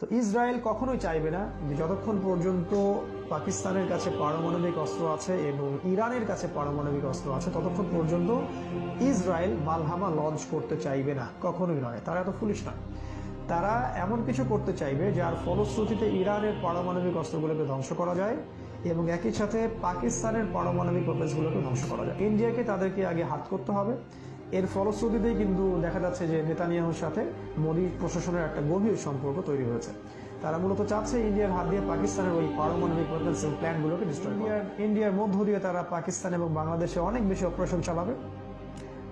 তো ইসরায়েল কখনোই চাইবে না যে যতক্ষণ পর্যন্ত পাকিস্তানের কাছে পারমাণবিক অস্ত্র আছে এবং ইরানের কাছে পারমাণবিক অস্ত্র আছে, ততক্ষণ পর্যন্ত ইসরায়েল মালহামা লঞ্চ করতে চাইবে না। কখনোই নয়। তারা এত ফুলিশ না। তারা এমন কিছু করতে চাইবে যার ফলশ্রুতিতে ইরানের পারমাণবিক অস্ত্রগুলোকে ধ্বংস করা যায় এবং একই সাথে পাকিস্তানের পারমাণবিক ওয়েপন্সগুলোকে ধ্বংস করা যায়। ইন্ডিয়াকে তাদেরকে আগে হাত করতে হবে। এর ফলশ্রুতিতেই কিন্তু দেখা যাচ্ছে যে নেতানিয়াহুর সাথে মোদী প্রশাসনের একটা গভীর সম্পর্ক তৈরি হয়েছে। তারা মূলত চাচ্ছে ইন্ডিয়ার হাত দিয়ে পাকিস্তানের ওই পারমাণবিক ওয়েপন্স প্ল্যানগুলোকে ডিস্ট্রয় ইন্ডিয়ার ইন্ডিয়ার মধ্য দিয়ে তারা পাকিস্তান এবং বাংলাদেশে অনেক বেশি অপারেশন চালাবে।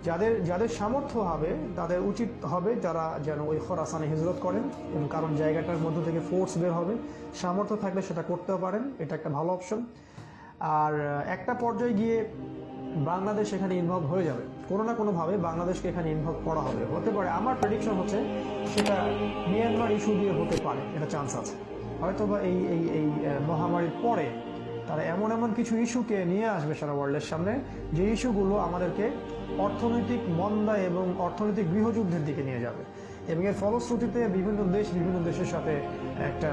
যাদের যাদের সামর্থ্য হবে তাদের উচিত হবে তারা যেন ওই খরাসানে হিজরত করেন এবং কারণ জায়গাটার মধ্য থেকে ফোর্স বের হবে। সামর্থ্য থাকলে সেটা করতেও পারেন এটা একটা ভালো অপশন আর একটা পর্যায়ে গিয়ে বাংলাদেশ এখানে ইনভলভ হয়ে যাবে। কোনো না কোনোভাবে বাংলাদেশকে এখানে ইনভলভ করা হবে। হতে পারে, আমার প্রেডিকশন হচ্ছে সেটা মিয়ানমার ইস্যু দিয়ে হতে পারে, এটা চান্স আছে। হয়তো বা এই এই এই মহামারীর পরে তারা এমন এমন কিছু ইস্যুকে নিয়ে আসবে সারা ওয়ার্ল্ডের সামনে, যে ইস্যুগুলো আমাদেরকে অর্থনৈতিক মন্দা এবং অর্থনৈতিক গৃহযুদ্ধের দিকে নিয়ে যাবে। এবং এর ফলশ্রুতিতে বিভিন্ন দেশ বিভিন্ন দেশের সাথে একটা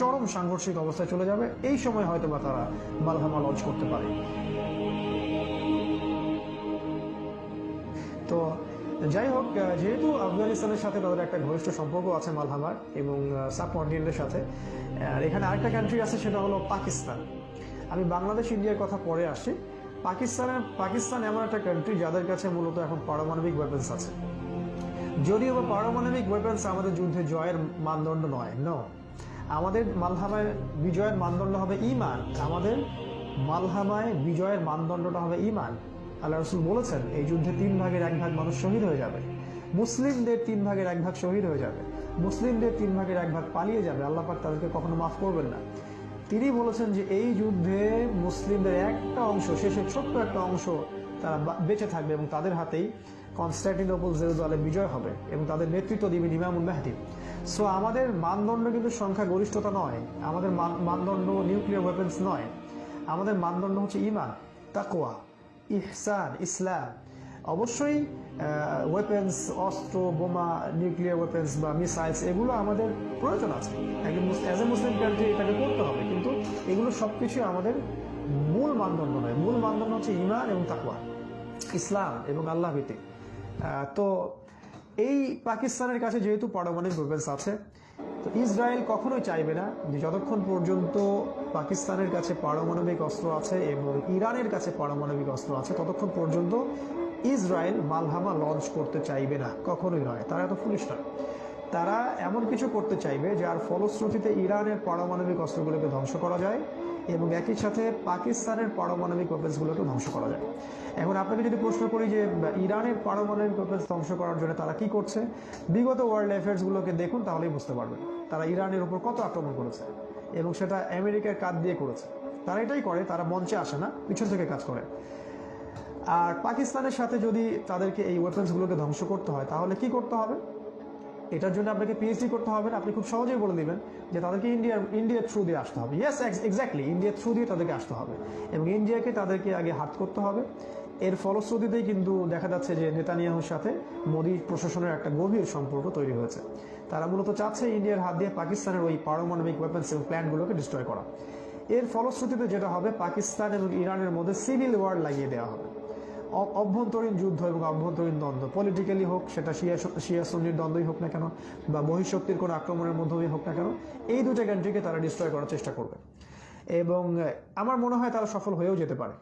চরম সাংঘর্ষিক অবস্থায় চলে যাবে। এই সময় হয়তো বা তারা মালহামা লঞ্চ করতে পারে। তো যাই হোক যেহেতু আফগানিস্তানের সাথে তাদের একটা ঘনিষ্ঠ সম্পর্ক আছে মালহামার এবং সাবকন্টিনেন্টের সাথে, আর এখানে আরেকটা কান্ট্রি আছে, সেটা হলো পাকিস্তান। আমি বাংলাদেশ, ইন্ডিয়ার কথা পরে আসছি পাকিস্তানের, পাকিস্তান এমন একটা কান্ট্রি যাদের কাছে মূলত এখন পারমাণবিক ওয়েপন্স আছে। যদিও বা পারমাণবিক ওয়েপন্স আমাদের যুদ্ধে জয়ের মানদণ্ড নয় ন আমাদের মালহামায় বিজয়ের মানদণ্ড হবে ইমান। আমাদের মালহামায় বিজয়ের মানদণ্ডটা হবে ইমান। আল্লাহ রসুল বলেছেন, এই যুদ্ধে তিন ভাগের এক ভাগ মানুষ শহীদ হয়ে যাবে। মুসলিমদের তিন ভাগের এক ভাগ শহীদ হয়ে যাবে। মুসলিমদের তিন ভাগের এক ভাগ পালিয়ে যাবে। আল্লাহ পাক তাদেরকে কখনো মাফ করবেন না। তিনি বলেছেন যে, এই যুদ্ধে মুসলিমদের একটা অংশ, শেষের ছোট্ট একটা অংশ তারা বেঁচে থাকবে এবং তাদের হাতেই কনস্ট্যান্টিনোপল জেরুজালেম বিজয় হবে এবং তাদের নেতৃত্ব দিবেন ইমামুল মেহদি। সো আমাদের মানদণ্ড কিন্তু সংখ্যা গরিষ্ঠতা নয়। আমাদের মান- মানদণ্ড নিউক্লিয়ার ওয়েপন্স নয়। আমাদের মানদণ্ড হচ্ছে ইমান তাকোয়া ইহসান, ইসলাম। অবশ্যই ওয়েপেন্স অস্ত্র, বোমা নিউক্লিয়ার ওয়েপেন্স বা মিসাইলস এগুলো আমাদের প্রয়োজন আছে। অ্যাজ এ মুসলিম কান্ট্রি এটাকে করতে হবে। কিন্তু এগুলো সব কিছুই আমাদের মূল মানদণ্ড নয়। মূল মানদণ্ড হচ্ছে ইমান এবং তাকওয়া, ইসলাম এবং আল্লাহ ভিত্তিক। তো এই পাকিস্তানের কাছে যেহেতু পারমাণবিক ওয়েপেন্স আছে তো ইসরায়েল কখনোই চাইবে না যে যতক্ষণ পর্যন্ত পাকিস্তানের কাছে পারমাণবিক অস্ত্র আছে এবং ইরানের কাছে পারমাণবিক অস্ত্র আছে, ততক্ষণ পর্যন্ত ইসরায়েল মালহামা লঞ্চ করতে চাইবে না। কখনোই নয়। তারা এত পুলিশ নয় তারা এমন কিছু করতে চাইবে যার ফলশ্রুতিতে ইরানের পারমাণবিক অস্ত্রগুলোকে ধ্বংস করা যায়। এবং একই সাথে পাকিস্তানের পারমাণবিক ওয়েপন্সগুলোকে ধ্বংস করা যায়। এখন আপনাকে যদি প্রশ্ন করি যে ইরানের পারমাণবিক ওয়েপন্স ধ্বংস করার জন্য তারা কি করছে? বিগত ওয়ার্ল্ড অ্যাফেয়ার্সগুলোকে দেখুন, তাহলেই বুঝতে পারবেন। তারা ইরানের উপর কত আক্রমণ করেছে এবং সেটা আমেরিকার কাজ দিয়ে করেছে। তারা এটাই করে, তারা মঞ্চে আসে না, পিছন থেকে কাজ করে। আর পাকিস্তানের সাথে যদি তাদেরকে এই ওয়েপন্সগুলোকে ধ্বংস করতে হয়, তাহলে কি করতে হবে? এটার জন্য আপনাকে পিএইচডি করতে হবে না। আপনি খুব সহজেই বলে দিবেন যে তাদেরকে ইন্ডিয়ার ইন্ডিয়ার থ্রু দিয়ে আসতে হবে। ইয়েস এক্স্যাক্টলি ইন্ডিয়ার থ্রু দিয়ে তাদেরকে আসতে হবে। এবং ইন্ডিয়াকে তাদেরকে আগে হাত করতে হবে। এর ফলশ্রুতিতেই কিন্তু দেখা যাচ্ছে যে নেতানিয়াহুর সাথে মোদী প্রশাসনের একটা গভীর সম্পর্ক তৈরি হয়েছে। তারা মূলত চাচ্ছে ইন্ডিয়ার হাত দিয়ে পাকিস্তানের ওই পারমাণবিক ওয়েপন্স এবং প্ল্যানগুলোকে ডিস্ট্রয় করা। এর ফলশ্রুতিতে যেটা হবে, পাকিস্তান এবং ইরানের মধ্যে সিভিল ওয়ার লাগিয়ে দেওয়া হবে। অভ্যন্তরীণ যুদ্ধ এবং অভ্যন্তরীণ দ্বন্দ্ব। পলিটিক্যালি হোক, সেটা শিয়া শিয়া সুন্নির দ্বন্দ্বই হোক না কেন, বা বহিঃশক্তির কোনো আক্রমণের মাধ্যমেই হোক না কেন, এই দুটো কান্ট্রিকে তারা ডিস্ট্রয় করার চেষ্টা করবে। এবং আমার মনে হয় তারা সফল হয়েও যেতে পারে।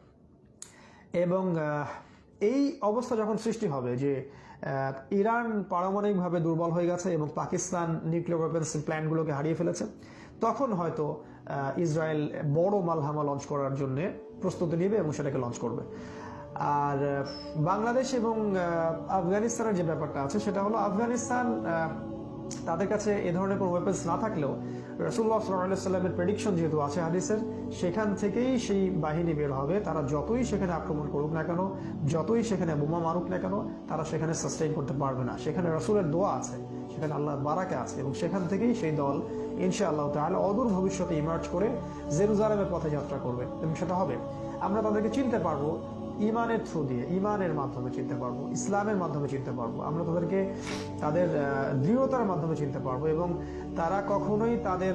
এবং এই অবস্থা যখন সৃষ্টি হবে যে ইরান পারমাণবিকভাবে দুর্বল হয়ে গেছে এবং পাকিস্তান নিউক্লিয়ার ওয়েপন্স প্ল্যানগুলোকে হারিয়ে ফেলেছে, তখন হয়তো ইসরায়েল বড় মালহামা লঞ্চ করার জন্য প্রস্তুতি নেবে এবং সেটাকে লঞ্চ করবে। আর বাংলাদেশ এবং আফগানিস্তানের যে ব্যাপারটা আছে, সেটা হলো আফগানিস্তান তাদের কাছে এ ধরনের কোনো ওয়েপেন্স না থাকলেও রসুল্লাহ সাল্লামের প্রেডিকশন যেহেতু আছে হাদিসের, সেখান থেকেই সেই বাহিনী বের হবে। তারা যতই সেখানে আক্রমণ করুক না কেন, যতই সেখানে বোমা মারুক না কেন, তারা সেখানে সাস্টেইন করতে পারবে না। সেখানে রসুলের দোয়া আছে, সেখানে আল্লাহ বারাকে আছে এবং সেখান থেকেই সেই দল ইনশা আল্লাহ তাহলে অদূর ভবিষ্যতে ইমার্জ করে জেরুজালেমের পথে যাত্রা করবে এবং সেটা হবে। আমরা তাদেরকে চিনতে পারব ইমানের থ্রু দিয়ে, ইমানের মাধ্যমে চিনতে পারব, ইসলামের মাধ্যমে চিনতে পারব, আমরা তাদেরকে, তাদের দৃঢ়তার মাধ্যমে চিনতে পারব এবং তারা কখনোই তাদের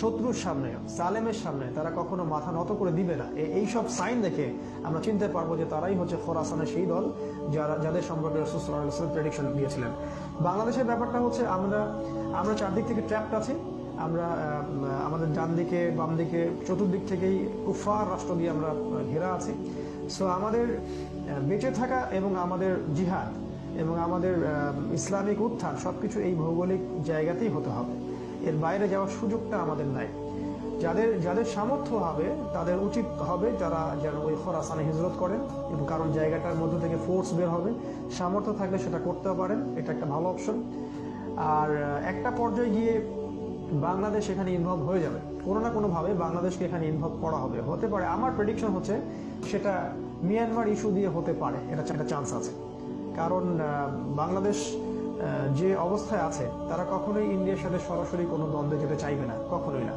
শত্রুর সামনে, সালেমের সামনে তারা কখনো মাথা নত করে দিবে না। এই সব সাইন দেখে আমরা চিনতে পারব যে তারাই হচ্ছে খোরাসানের সেই দল যারা, যাদের সম্পর্কে রসুল প্রেডিকশন দিয়েছিলেন। বাংলাদেশের ব্যাপারটা হচ্ছে আমরা আমরা চারদিক থেকে ট্র্যাপড আছি। আমরা আমাদের ডান দিকে, বাম দিকে, চতুর্দিক থেকেই কুফার রাষ্ট্র দিয়ে আমরা ঘেরা আছি। সো আমাদের বেঁচে থাকা এবং আমাদের জিহাদ এবং আমাদের ইসলামিক উত্থান সব কিছু এই ভৌগোলিক জায়গাতেই হতে হবে। এর বাইরে যাওয়ার সুযোগটা আমাদের নাই। যাদের যাদের সামর্থ্য হবে, তাদের উচিত হবে যারা যেন ওই খরাসানে হিজরত করেন এবং কারণ জায়গাটার মধ্যে থেকে ফোর্স বের হবে, সামর্থ্য থাকলে সেটা করতেও পারেন, এটা একটা ভালো অপশন আর একটা পর্যায়ে গিয়ে বাংলাদেশ এখানে ইনভলভ হয়ে যাবে। কোনো না কোনোভাবে বাংলাদেশকে এখানে ইনভলভ করা হবে। হতে পারে, আমার প্রেডিকশন হচ্ছে সেটা মিয়ানমার ইস্যু দিয়ে হতে পারে। এটা একটা চান্স আছে। কারণ বাংলাদেশ যে অবস্থায় আছে, তারা কখনোই ইন্ডিয়ার সাথে সরাসরি কোনো দ্বন্দ্বে যেতে চাইবে না। কখনোই না।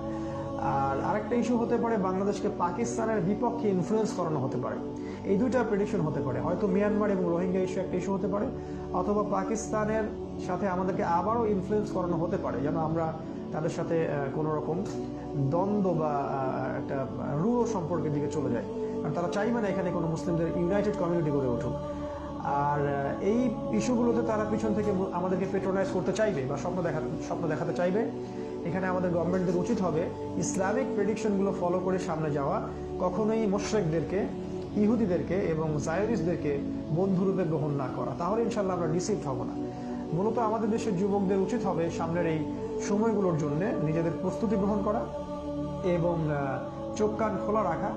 আর আরেকটা ইস্যু হতে পারে, বাংলাদেশকে পাকিস্তানের বিপক্ষে ইনফ্লুয়েন্স করানো হতে পারে। এই দুইটা প্রেডিকশন হতে পারে। হয়তো মিয়ানমার এবং রোহিঙ্গা ইস্যু একটা ইস্যু হতে পারে, অথবা পাকিস্তানের সাথে আমাদেরকে আবারও ইনফ্লুয়েন্স করানো হতে পারে। যেন আমরা তাদের সাথে কোনো রকম দ্বন্দ্ব বা একটা রুড়ো সম্পর্কের দিকে চলে যায়। কারণ তারা চাইবে না এখানে কোনো মুসলিমদের ইউনাইটেড কমিউনিটি গড়ে উঠুক। আর এই ইস্যুগুলোতে তারা পিছন থেকে আমাদেরকে পেট্রোনাইজ করতে চাইবে বা স্বপ্ন দেখা স্বপ্ন দেখাতে চাইবে। এখানে আমাদের গভর্নমেন্টদের উচিত হবে ইসলামিক প্রেডিকশনগুলো ফলো করে সামনে যাওয়া। কখনোই মোশরেকদেরকে, ইহুদিদেরকে এবং জায়রিসদেরকে বন্ধুরূপে গ্রহণ না করা। তাহলে ইনশাল্লাহ আমরা ডিসিভড হব না। মূলত আমাদের দেশের যুবকদের উচিত হবে সামনের এই সময়গুলোর জন্য নিজেদের প্রস্তুতি গ্রহণ করা এবং চোখ কান খোলা রাখা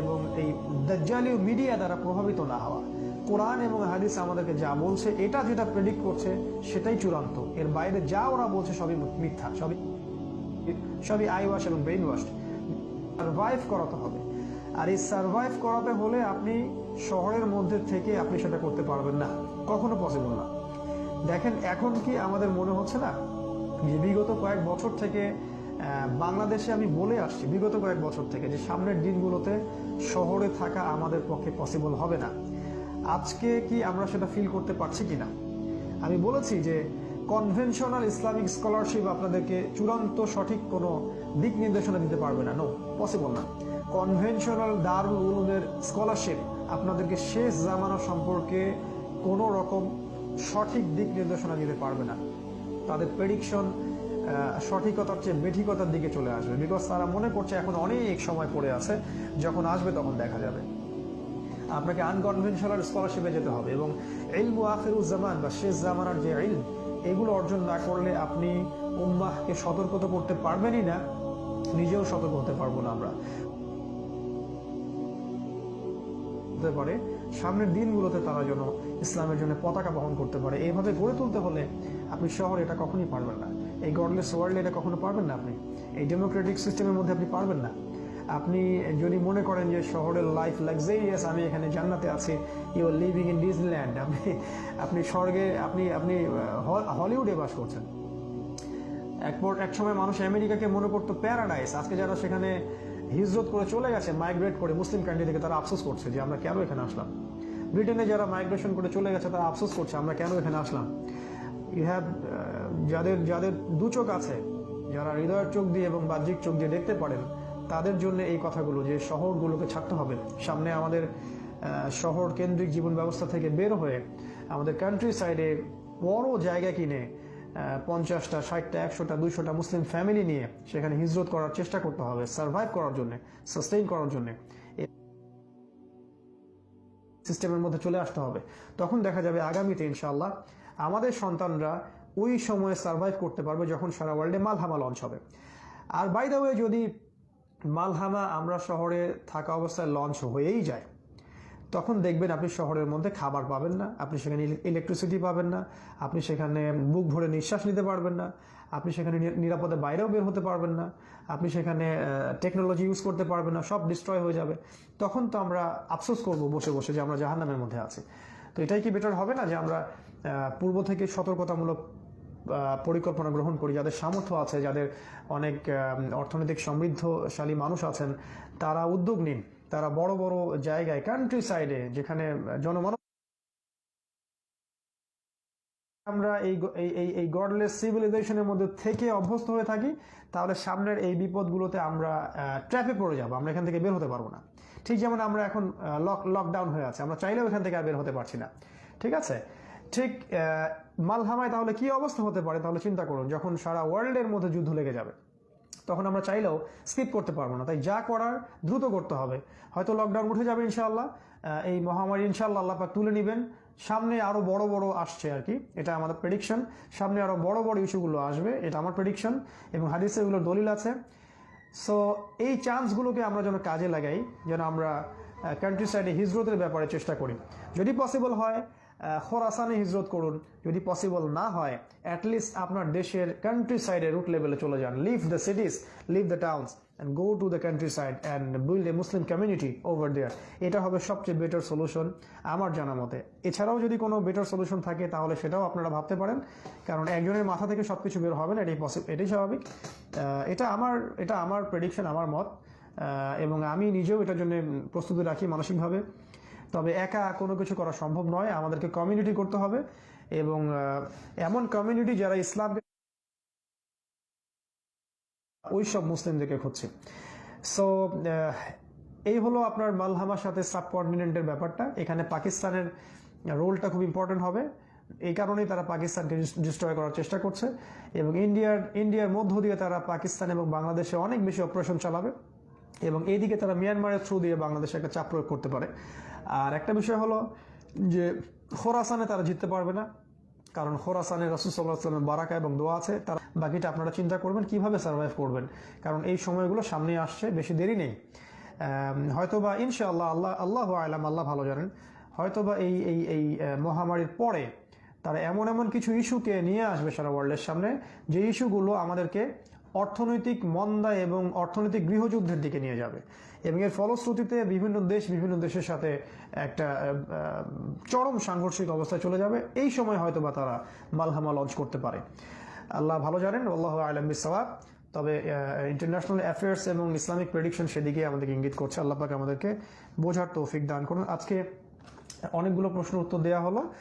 এবং এই দাজ্জালীয় মিডিয়া দ্বারা প্রভাবিত না হওয়া। কোরআন এবং হাদিস আমাদেরকে যা বলছে, এটা যেটা প্রেডিক্ট করছে, সেটাই চূড়ান্ত। এর বাইরে যা ওরা বলছে সবই মিথ্যা, সবই সবই আই ওয়াশ এবং ব্রেইন ওয়াশ সার্ভাইভ করাতে হবে। আর এই সার্ভাইভ করাতে হলে আপনি শহরের মধ্যে থেকে আপনি সেটা করতে পারবেন না। কখনো পসিবল না। দেখেন, এখন কি আমাদের মনে হচ্ছে না? যে বিগত কয়েক বছর থেকে বাংলাদেশে আমি বলে আসছি, বিগত কয়েক বছর থেকে যে সামনের দিনগুলোতে শহরে থাকা আমাদের পক্ষে পসিবল হবে না। আজকে কি আমরা সেটা ফিল করতে পারছি কি না আমি বলেছি যে কনভেনশনাল ইসলামিক স্কলারশিপ আপনাদেরকে চূড়ান্ত সঠিক কোনো দিক নির্দেশনা দিতে পারবে না। নো পসিবল না। কনভেনশনাল দারুল উলুমের স্কলারশিপ আপনাদেরকে শেষ জামানা সম্পর্কে কোনো রকম সঠিক দিক নির্দেশনা দিতে পারবে না। তাদের প্রেডিকশন সঠিকতার চেয়ে বেঠিকতার দিকে চলে আসবে। বিকজ তারা মনে করছে এখন অনেক সময় পড়ে আছে, যখন আসবে তখন দেখা যাবে। আপনাকে আনকনভেনশনাল স্কলারশিপে যেতে হবে এবং ইলমু আখিরুজ্জামান বা শেষ জামানার যে ইলম, এগুলো অর্জন না করলে আপনি উম্মাহকে সতর্ক তো করতে পারবেনই না, নিজেও সতর্ক হতে পারব না আমরা। হতে পারে, সামনের দিনগুলোতে তারা যেন ইসলামের জন্য পতাকা বহন করতে পারে। এইভাবে গড়ে তুলতে হলে আপনি শহরে এটা কখনোই পারবেন না। এই গডলেস ওয়ার্ল্ডে এটা কখনো পারবেন না আপনি? এই ডেমোক্রেটিক সিস্টেমের মধ্যে আপনি পারবেন না। আপনি যদি মনে করেন যে শহরের লাইফ লাক্সারিয়াস আমি এখানে জান্নাতে আছি you are living in Disneyland আপনি আপনি স্বর্গে, আপনি আপনি হলিউডে বাস করছেন। একপর, এক সময় মানুষ আমেরিকাকে মনে করতো প্যারাডাইস আজকে যারা সেখানে হিজরত করে চলে গেছে মাইগ্রেট করে মুসলিম কান্ট্রি থেকে, তারা আফসোস করছে যে আমরা কেন এখানে আসলাম? ব্রিটেনে যারা মাইগ্রেশন করে চলে গেছে, তারা আফসোস করছে, আমরা কেন এখানে আসলাম? ইউ হ্যাভ যাদের যাদের দু চোখ আছে, যারা হৃদয়ের চোখ দিয়ে এবং বাহ্যিক চোখ দিয়ে দেখতে পারেন, তাদের জন্য এই কথাগুলো যে শহরগুলোকে ছাড়তে হবে। সামনে আমাদের শহর কেন্দ্রিক জীবন ব্যবস্থা থেকে বের হয়ে আমাদের কান্ট্রি সাইডে বড় জায়গা কিনে পঞ্চাশটা, ষাটটা, একশোটা, দুইশোটা মুসলিম ফ্যামিলি নিয়ে সেখানে হিজরত করার চেষ্টা করতে হবে সার্ভাইভ করার জন্য সাস্টেইন করার জন্য। সিস্টেমের মধ্যে চলে আসতে হবে। তখন দেখা যাবে আগামীতে ইনশাআল্লাহ আমাদের সন্তানরা ওই সময়ে সার্ভাইভ করতে পারবে যখন সারা ওয়ার্ল্ডে মালহামা লঞ্চ হবে। আর বাই ওয়ে যদি মালহামা আমরা শহরে থাকা অবস্থায় লঞ্চ হয়েই যায়, তখন দেখবেন আপনি শহরের মধ্যে খাবার পাবেন না, আপনি সেখানে ইলেকট্রিসিটি পাবেন না, আপনি সেখানে বুক ভরে নিঃশ্বাস নিতে পারবেন না, আপনি সেখানে নিরাপদে বাইরেও বের হতে পারবেন না, আপনি সেখানে টেকনোলজি ইউজ করতে পারবেন না, সব ডিস্ট্রয় হয়ে যাবে। তখন তো আমরা আফসোস করব বসে বসে যে আমরা জাহান্নামের মধ্যে আছি। তো এটাই কি বেটার হবে না যে আমরা পূর্ব থেকে সতর্কতামূলক পরিকল্পনা গ্রহণ করি। যাদের সামর্থ্য আছে, যাদের অনেক অর্থনৈতিক সমৃদ্ধশালী মানুষ আছেন, তারা উদ্যোগ নিন। তারা বড় বড় জায়গায় কান্ট্রি সাইডে যেখানে জনমানব আমরা এই এই গডলেস সিভিলাইজেশনের মধ্যে থেকে অভ্যস্ত হয়ে থাকি, তাহলে সামনের এই বিপদগুলোতে আমরা ট্র্যাপে পড়ে যাব। আমরা এখান থেকে বের হতে পারব না। ঠিক যেমন আমরা এখন লক লকডাউন হয়ে আছে। আমরা চাইলেও এখান থেকে আর বের হতে পারছি না। ঠিক আছে? ঠিক মালহামায় তাহলে কি অবস্থা হতে পারে? তাহলে চিন্তা করুন যখন সারা ওয়ার্ল্ডের মধ্যে যুদ্ধ লেগে যাবে তখন আমরা চাইলেও স্কিপ করতে পারব না। তাই যা করার দ্রুত করতে হবে। হয়তো লকডাউন উঠে যাবে ইনশাআল্লাহ আহ, এই মহামারী ইনশাআল্লাহ আল্লাহ তুলে নেবেন। সামনে আরও বড় বড় আসছে আর কি এটা আমাদের প্রেডিকশন সামনে আরও বড় বড় ইস্যুগুলো আসবে এটা আমার প্রেডিকশন এবং হাদিসে এগুলোর দলিল আছে। সো এই চান্সগুলোকে আমরা যেন কাজে লাগাই যেন আমরা কান্ট্রি সাইডে হিজরতের ব্যাপারে চেষ্টা করি। যদি পসিবল হয় খোরাসানে হিজরত করুন। যদি পসিবল না হয় অ্যাটলিস্ট আপনার দেশের কান্ট্রি সাইডে রুট লেভেলে চলে যান। Leave the cities leave the towns and go to the countryside and build a Muslim community over there এটা হবে সবচেয়ে বেটার সলিউশন আমার জানা মতে। এছাড়াও যদি কোনো বেটার সলিউশন থাকে, তাহলে সেটাও আপনারা ভাবতে পারেন। কারণ একজনের মাথা থেকে সব কিছু বের হবে না, এটাই পসিবল এটাই স্বাভাবিক। এটা আমার এটা আমার প্রেডিকশন আমার মত। এবং আমি নিজেও এটার জন্য প্রস্তুতি রাখি মানসিকভাবে। তবে একা কোনো কিছু করা সম্ভব নয়। আমাদেরকে কমিউনিটি করতে হবে এবং এমন কমিউনিটি যারা ইসলাম ওই সব মুসলিমদেরকে খুঁজছে। সো এই হলো আপনার মালহামার সাথে সাবকন্টিনেন্টের ব্যাপারটা। এখানে পাকিস্তানের রোলটা খুব ইম্পর্টেন্ট হবে। এই কারণেই তারা পাকিস্তানকে ডিস্ট্রয় করার চেষ্টা করছে এবং ইন্ডিয়ার ইন্ডিয়ার মধ্য দিয়ে তারা পাকিস্তান এবং বাংলাদেশে অনেক বেশি অপারেশন চালাবে এবং এইদিকে তারা মিয়ানমারের থ্রু দিয়ে বাংলাদেশে একটা চাপ প্রয়োগ করতে পারে। আর একটা বিষয় হলো যে খোরাসানে তারা জিততে পারবে না। কারণ খোরাসানে রসুল সাল্লাহ আসলামের বারাকা এবং দোয়া আছে তার বাকিটা আপনারা চিন্তা করবেন কীভাবে সার্ভাইভ করবেন? কারণ এই সময়গুলো সামনে আসছে বেশি দেরি নেই। আম, হয়তোবা ইনশাআল্লাহ আল্লাহ আল্লাহ আলাম আল্লাহ ভালো জানেন। হয়তোবা এই এই এই মহামারীর পরে তারা এমন এমন কিছু ইস্যুকে নিয়ে আসবে সারা ওয়ার্ল্ডের সামনে যে ইস্যুগুলো আমাদেরকে অর্থনৈতিক মন্দা এবং অর্থনৈতিক গৃহযুদ্ধের দিকে নিয়ে যাবে। এবং এর ফলশ্রুতিতে বিভিন্ন দেশ বিভিন্ন দেশের সাথে একটা চরম সাংঘর্ষিক অবস্থায় চলে যাবে। এই সময় হয়তো বা তারা মালহামা লঞ্চ করতে পারে। আল্লাহ ভালো জানেন আল্লাহ আলম বিসাওয়াব তবে ইন্টারন্যাশনাল অ্যাফেয়ার্স এবং ইসলামিক প্রেডিকশন সেদিকে আমাদেরকে ইঙ্গিত করছে। আল্লাহ পাক আমাদেরকে বোঝার তৌফিক দান করুন। আজকে অনেকগুলো প্রশ্ন উত্তর দেওয়া হলো।